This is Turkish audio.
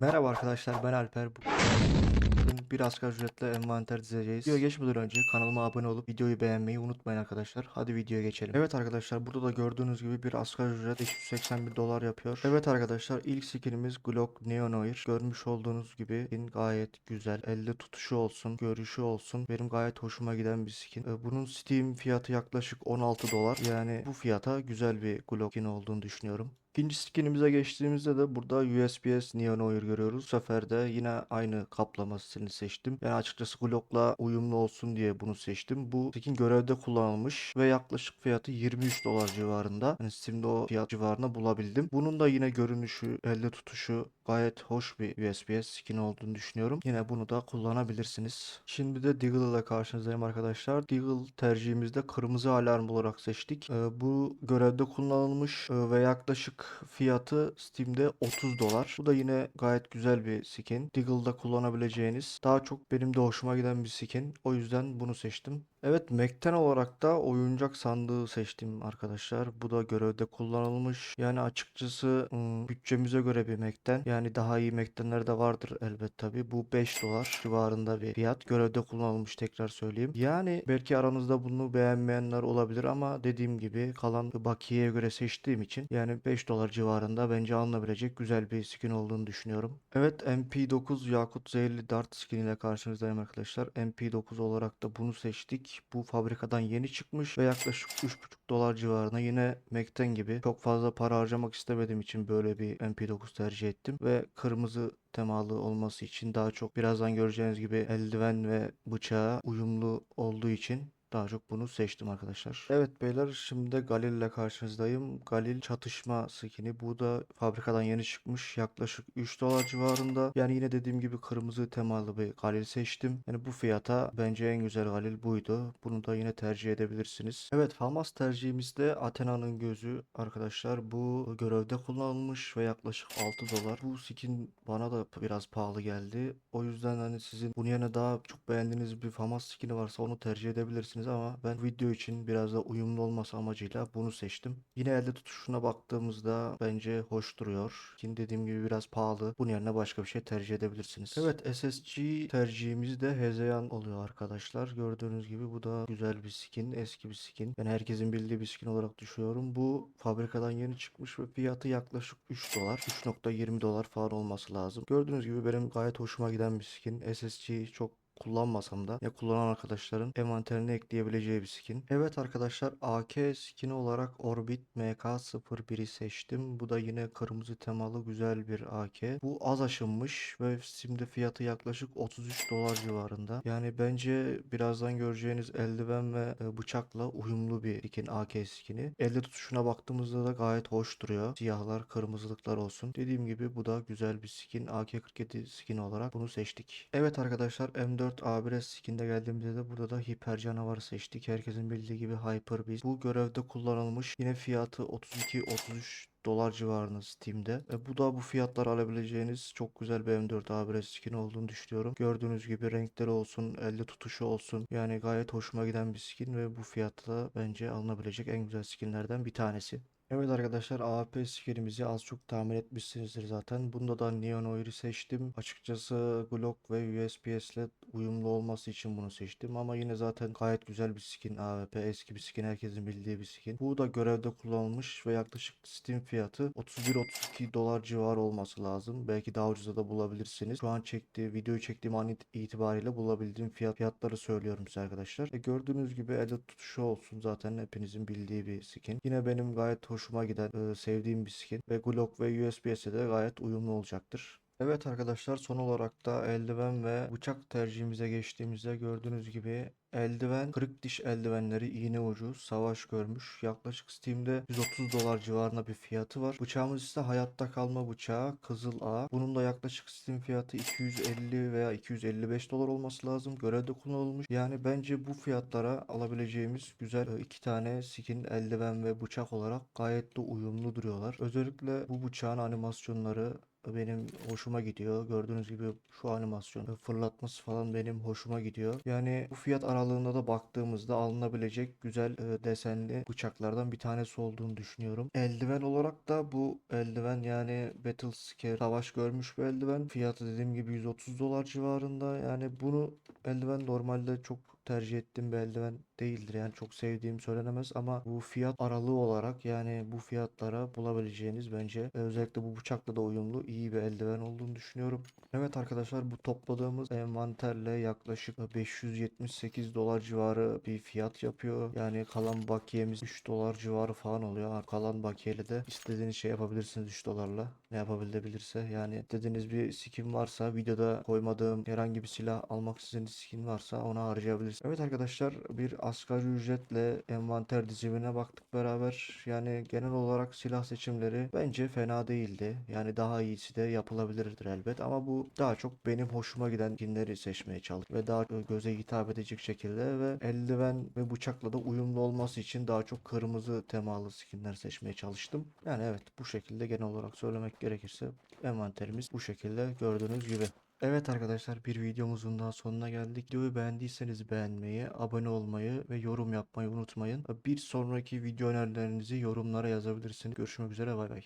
Merhaba arkadaşlar ben Alper. Bugün bir asgari ücretle envanter dizeceğiz. Videoya geçmeden önce kanalıma abone olup videoyu beğenmeyi unutmayın arkadaşlar. Hadi videoya geçelim. Evet arkadaşlar burada da gördüğünüz gibi bir asgari ücret 581 dolar yapıyor. Evet arkadaşlar ilk skinimiz Glock Neon Oir. Görmüş olduğunuz gibi skin gayet güzel. Elde tutuşu olsun, görüşü olsun. Benim gayet hoşuma giden bir skin. Ee, Bunun Steam fiyatı yaklaşık 16 dolar. Yani bu fiyata güzel bir Glock skin olduğunu düşünüyorum. İkinci skinimize geçtiğimizde de burada USPS Neon Oil görüyoruz. Bu sefer de yine aynı kaplamasını seçtim. Yani açıkçası Glock'la uyumlu olsun diye bunu seçtim. Bu skin görevde kullanılmış ve yaklaşık fiyatı 23 dolar civarında. Yani Steam'de o fiyat civarında bulabildim. Bunun da yine görünüşü, elde tutuşu gayet hoş bir USPS skin olduğunu düşünüyorum. Yine bunu da kullanabilirsiniz. Şimdi de Deagle ile karşınızdayım arkadaşlar. Deagle tercihimizde kırmızı alarm olarak seçtik. Ee, bu görevde kullanılmış e, ve yaklaşık fiyatı Steam'de 30 dolar. Bu da yine gayet güzel bir skin. Deagle'da kullanabileceğiniz daha çok benim de hoşuma giden bir skin. O yüzden bunu seçtim. Evet Mac'ten olarak da oyuncak sandığı seçtim arkadaşlar. Bu da görevde kullanılmış. Yani açıkçası bütçemize göre bir Mac'ten. Yani daha iyi Mac'tenler de vardır elbet tabi. Bu 5 dolar civarında bir fiyat. Görevde kullanılmış tekrar söyleyeyim. Yani belki aranızda bunu beğenmeyenler olabilir ama dediğim gibi kalan bakiyeye göre seçtiğim için yani 5 dolar civarında bence alınabilecek güzel bir skin olduğunu düşünüyorum. Evet MP9 Yakut Zehirli Dart skin ile karşınızdayım arkadaşlar. MP9 olarak da bunu seçtik. Bu fabrikadan yeni çıkmış ve yaklaşık 3,5 dolar civarına yine Mac'ten gibi çok fazla para harcamak istemediğim için böyle bir MP9 tercih ettim. Ve kırmızı temalı olması için daha çok birazdan göreceğiniz gibi eldiven ve bıçağa uyumlu olduğu için daha çok bunu seçtim arkadaşlar. Evet beyler şimdi Galil ile karşınızdayım. Galil çatışma skini. Bu da fabrikadan yeni çıkmış. Yaklaşık 3 dolar civarında. Yani yine dediğim gibi kırmızı temalı bir Galil seçtim. Yani bu fiyata bence en güzel Galil buydu. Bunu da yine tercih edebilirsiniz. Evet Famas tercihimizde Athena'nın gözü arkadaşlar. Bu görevde kullanılmış ve yaklaşık 6 dolar. Bu skin bana da biraz pahalı geldi. O yüzden hani sizin bunun yerine daha çok beğendiğiniz bir Famas skini varsa onu tercih edebilirsiniz ama ben video için biraz da uyumlu olması amacıyla bunu seçtim. Yine elde tutuşuna baktığımızda bence hoş duruyor. Skin dediğim gibi biraz pahalı. Bunun yerine başka bir şey tercih edebilirsiniz. Evet SSG tercihimiz de Hezeyan oluyor arkadaşlar. Gördüğünüz gibi bu da güzel bir skin. Eski bir skin. Ben herkesin bildiği bir skin olarak düşünüyorum. Bu fabrikadan yeni çıkmış ve fiyatı yaklaşık 3 dolar. 3.20 dolar falan olması lazım. Gördüğünüz gibi benim gayet hoşuma giden bir skin. SSG çok kullanmasam da ya kullanan arkadaşların envanterine ekleyebileceği bir skin. Evet arkadaşlar AK skini olarak Orbit MK01'i seçtim. Bu da yine kırmızı temalı güzel bir AK. Bu az aşınmış ve şimdi fiyatı yaklaşık 33 dolar civarında. Yani bence birazdan göreceğiniz eldiven ve e, bıçakla uyumlu bir skin AK skini. Elde tutuşuna baktığımızda da gayet hoş duruyor. Siyahlar, kırmızılıklar olsun. Dediğim gibi bu da güzel bir skin. AK-47 skin olarak bunu seçtik. Evet arkadaşlar M4 A1S skin'de geldiğimizde de burada da hiper canavarı seçtik. Herkesin bildiği gibi Hyper Beast. Bu görevde kullanılmış. Yine fiyatı 32-33 dolar civarında Steam'de. E, bu da bu fiyatlar alabileceğiniz çok güzel bir M4 A1S skin olduğunu düşünüyorum. Gördüğünüz gibi renkleri olsun, elde tutuşu olsun. Yani gayet hoşuma giden bir skin ve bu fiyatta bence alınabilecek en güzel skinlerden bir tanesi. Evet arkadaşlar AWP skinimizi az çok tahmin etmişsinizdir zaten. Bunda da Neon Oil'i seçtim. Açıkçası Glock ve USPS ile uyumlu olması için bunu seçtim. Ama yine zaten gayet güzel bir skin AWP. Eski bir skin. Herkesin bildiği bir skin. Bu da görevde kullanılmış ve yaklaşık Steam fiyatı 31-32 dolar civarı olması lazım. Belki daha ucuza da bulabilirsiniz. Şu an çektiği, videoyu çektiğim an it- itibariyle bulabildiğim fiyat fiyatları söylüyorum size arkadaşlar. E gördüğünüz gibi elde tutuşu olsun zaten hepinizin bildiği bir skin. Yine benim gayet hoşuma giden, e, sevdiğim bir skin ve Glock ve USPS'e de gayet uyumlu olacaktır. Evet arkadaşlar son olarak da eldiven ve bıçak tercihimize geçtiğimizde gördüğünüz gibi eldiven kırık diş eldivenleri iğne ucu savaş görmüş. Yaklaşık Steam'de 130 dolar civarında bir fiyatı var. Bıçağımız ise hayatta kalma bıçağı Kızıl A. Bunun da yaklaşık Steam fiyatı 250 veya 255 dolar olması lazım. Görevde kullanılmış. Yani bence bu fiyatlara alabileceğimiz güzel iki tane skin eldiven ve bıçak olarak gayet de uyumlu duruyorlar. Özellikle bu bıçağın animasyonları benim hoşuma gidiyor. Gördüğünüz gibi şu animasyon e, fırlatması falan benim hoşuma gidiyor. Yani bu fiyat aralığında da baktığımızda alınabilecek güzel e, desenli bıçaklardan bir tanesi olduğunu düşünüyorum. Eldiven olarak da bu eldiven yani Battle Scare savaş görmüş bir eldiven. Fiyatı dediğim gibi 130 dolar civarında. Yani bunu eldiven normalde çok tercih ettiğim bir eldiven değildir. Yani çok sevdiğim söylenemez ama bu fiyat aralığı olarak yani bu fiyatlara bulabileceğiniz bence e, özellikle bu bıçakla da uyumlu iyi bir eldiven olduğunu düşünüyorum. Evet arkadaşlar bu topladığımız envanterle yaklaşık 578 dolar civarı bir fiyat yapıyor. Yani kalan bakiyemiz 3 dolar civarı falan oluyor. Kalan bakiyeyle de istediğiniz şey yapabilirsiniz 3 dolarla. Ne yapabilebilirse yani istediğiniz bir skin varsa videoda koymadığım herhangi bir silah almak istediğiniz skin varsa ona harcayabilirsiniz. Evet arkadaşlar bir asgari ücretle envanter dizimine baktık beraber. Yani genel olarak silah seçimleri bence fena değildi. Yani daha iyisi de yapılabilirdir elbet ama bu daha çok benim hoşuma giden skinleri seçmeye çalıştım ve daha göze hitap edecek şekilde ve eldiven ve bıçakla da uyumlu olması için daha çok kırmızı temalı skinler seçmeye çalıştım. Yani evet bu şekilde genel olarak söylemek gerekirse envanterimiz bu şekilde gördüğünüz gibi. Evet arkadaşlar bir videomuzun daha sonuna geldik. Videoyu beğendiyseniz beğenmeyi, abone olmayı ve yorum yapmayı unutmayın. Bir sonraki video önerilerinizi yorumlara yazabilirsiniz. Görüşmek üzere bay bay.